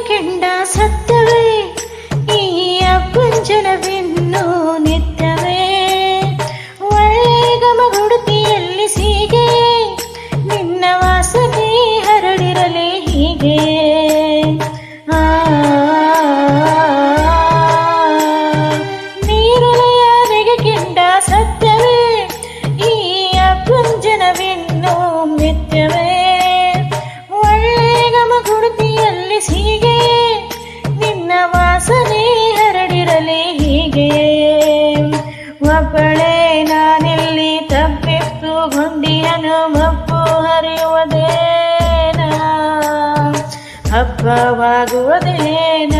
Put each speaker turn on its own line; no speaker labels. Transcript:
ಕೆಂಡ ಸತ್ತವೇ, ಈ ಅಪ್ಪಂಜನವೆನ್ನು ನಿತ್ತವೇ ಒಳ್ಳೆ ಗುಡುತಿಯಲ್ಲಿ ಸೀಗೆ, ನಿನ್ನ ವಾಸನೆ ಹರಡಿರಲಿ ಹೀಗೆ. ಆ, ನೀರಲೆಯ ನೆಗೆ ಕೆಂಡ ಸತ್ಯವೇ ಈ ಅಪ್ಪಂಜನವೆನ್ನು ಮೆತ್ತವೇ ಒಬ್ಬಳೇ ನಾನಿಲ್ಲಿ ತಪ್ಪಿತ್ತು ಗುಂಡಿಯನು ಮಪ್ಪು ಹರಿಯುವುದೇನ? ಹಬ್ಬವಾಗುವುದೇನ?